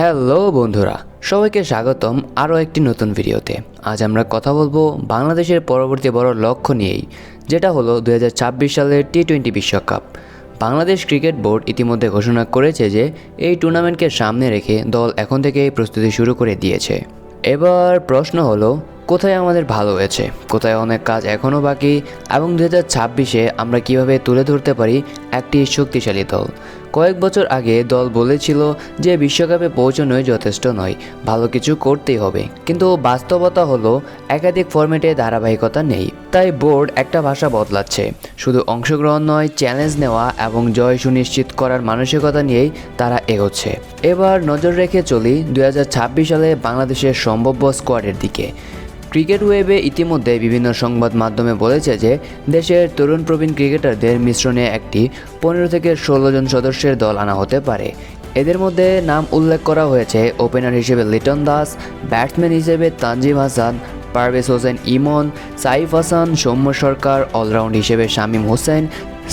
Hello বন্ধুরা, সবাইকে স্বাগতম আরও একটি নতুন ভিডিওতে। আজ আমরা কথা বলব বাংলাদেশের পরবর্তী বড় লক্ষ্য নিয়েই, যেটা হলো দু হাজার ছাব্বিশ সালের টি টোয়েন্টি বিশ্বকাপ। বাংলাদেশ ক্রিকেট বোর্ড ইতিমধ্যে ঘোষণা করেছে যে, এই টুর্নামেন্টকে সামনে রেখে দল এখন থেকেই প্রস্তুতি শুরু করে দিয়েছে। এবার প্রশ্ন হলো কোথায় আমাদের ভালো হয়েছে, কোথায় অনেক কাজ এখনও বাকি, এবং দু হাজার ছাব্বিশে আমরা কীভাবে তুলে ধরতে পারি একটি শক্তিশালী দল। কয়েক বছর আগে দল বলেছিল যে বিশ্বকাপে পৌঁছানোই যথেষ্ট নয়, ভালো কিছু করতেই হবে। কিন্তু বাস্তবতা হলো, একাধিক ফরম্যাটে ধারাবাহিকতা নেই। তাই বোর্ড একটা ভাষা বদলাচ্ছে। শুধু অংশগ্রহণ নয়, চ্যালেঞ্জ নেওয়া এবং জয় সুনিশ্চিত করার মানসিকতা নিয়েই তারা এগোচ্ছে। এবার নজর রেখে চলি দুই হাজার ছাব্বিশ সালে বাংলাদেশের সম্ভাব্য স্কোয়াডের দিকে। ক্রিকেট ওয়েবে ইতিমধ্যে বিভিন্ন সংবাদ মাধ্যমে বলেছে যে, দেশের তরুণ প্রবীণ ক্রিকেটারদের মিশ্রণে একটি পনেরো থেকে ষোলো জন সদস্যের দল আনা হতে পারে। এদের মধ্যে নাম উল্লেখ করা হয়েছে ওপেনার হিসেবে লিটন দাস, ব্যাটসম্যান হিসেবে তানজিম হাসান, পারভেজ হোসেন ইমন, সাইফ হাসান, সৌম্য সরকার, অলরাউন্ড হিসেবে শামীম হোসেন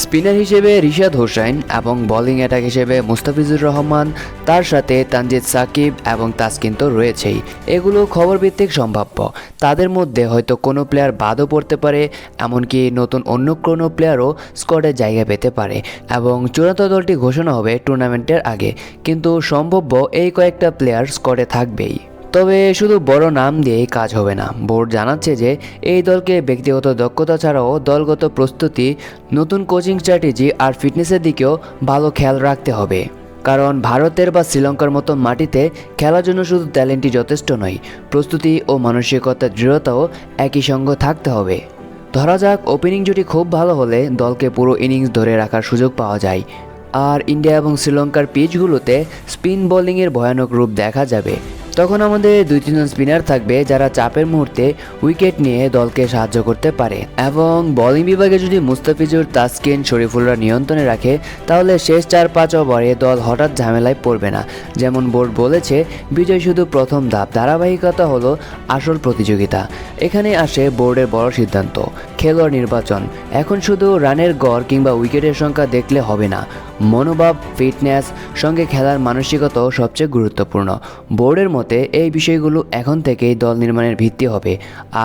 স্পিনার হিসেবে রিশাদ হোসাইন এবং বোলিং অ্যাটাক হিসেবে মুস্তাফিজুর রহমান, তার সাথে তানজিদ সাকিব এবং তাসকিন তো রয়েছেই। এগুলো খবর ভিত্তিক সম্ভাব্য। তাদের মধ্যে হয়তো কোনো প্লেয়ার বাদও পড়তে পারে, এমনকি নতুন অন্য কোনো প্লেয়ারও স্কোয়াডে জায়গা পেতে পারে এবং চূড়ান্ত দলটি ঘোষণা হবে টুর্নামেন্টের আগে। কিন্তু সম্ভাব্য এই কয়েকটা প্লেয়ার স্কোয়াডে থাকবেই। তবে শুধু বড় নাম দিয়েই কাজ হবে না। বোর্ড জানাচ্ছে যে, এই দলকে ব্যক্তিগত দক্ষতা ছাড়াও দলগত প্রস্তুতি, নতুন কোচিং স্ট্র্যাটেজি আর ফিটনেসের দিকেও ভালো খেয়াল রাখতে হবে। কারণ ভারতের বা শ্রীলঙ্কার মতো মাটিতে খেলার জন্য শুধু ট্যালেন্টই যথেষ্ট নয়, প্রস্তুতি ও মানসিকতার দৃঢ়তাও একই সঙ্গে থাকতে হবে। ধরা যাক, ওপেনিং জুটি খুব ভালো হলে দলকে পুরো ইনিংস ধরে রাখার সুযোগ পাওয়া যায়। আর ইন্ডিয়া এবং শ্রীলঙ্কার পিচগুলোতে স্পিন বোলিংয়ের ভয়ানক রূপ দেখা যাবে। তখন আমাদের দুই তিনজন স্পিনার থাকবে যারা চাপের মুহূর্তে উইকেট নিয়ে দলকে সাহায্য করতে পারে। এবং বোলিং বিভাগে যদি মুস্তাফিজুর, তাসকিন, শরীফুলরা নিয়ন্ত্রণে রাখে, তাহলে শেষ চার পাঁচ ওভারে দল হঠাৎ ঝামেলায় পড়বে না। যেমন বোর্ড বলেছে, বিজয় শুধু প্রথম ধাপ, ধারাবাহিকতা হলো আসল প্রতিযোগিতা। এখানে আসে বোর্ডের বড় সিদ্ধান্ত, খেলোয়াড় নির্বাচন। এখন শুধু রানের গড় কিংবা উইকেটের সংখ্যা দেখলে হবে না, মনোভাব ফিটনেস সঙ্গে খেলার মানসিকতাও সবচেয়ে গুরুত্বপূর্ণ। বোর্ডের মতে, এই বিষয়গুলো এখন থেকেই দল নির্মাণের ভিত্তি হবে।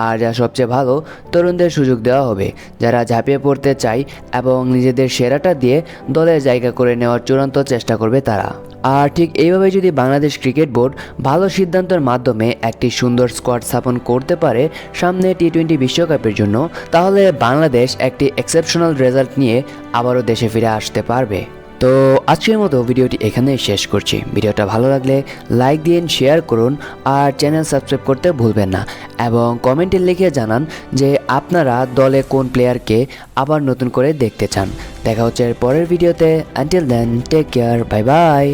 আর যা সবচেয়ে ভালো, তরুণদের সুযোগ দেওয়া হবে। যারা ঝাঁপিয়ে পড়তে চায় এবং নিজেদের সেরাটা দিয়ে দলের জায়গা করে নেওয়ার চূড়ান্ত চেষ্টা করবে তারা। আর ঠিক এইভাবে যদি বাংলাদেশ ক্রিকেট বোর্ড ভালো সিদ্ধান্তের মাধ্যমে একটি সুন্দর স্কোয়াড স্থাপন করতে পারে সামনে টি টোয়েন্টি বিশ্বকাপের জন্য, তাহলে বাংলাদেশ একটি এক্সেপশনাল রেজাল্ট নিয়ে আবারও দেশে ফিরে আসতে পারবে। তো আজকের মতো ভিডিওটি এখানেই শেষ করছি। ভিডিওটা ভালো লাগলে লাইক দিন শেয়ার করুন আর চ্যানেল সাবস্ক্রাইব করতে ভুলবেন না। এবং কমেন্টে লিখে জানান যে আপনারা দলে কোন প্লেয়ারকে আবার নতুন করে দেখতে চান। দেখা হচ্ছে পরের ভিডিওতে। Until then take care bye bye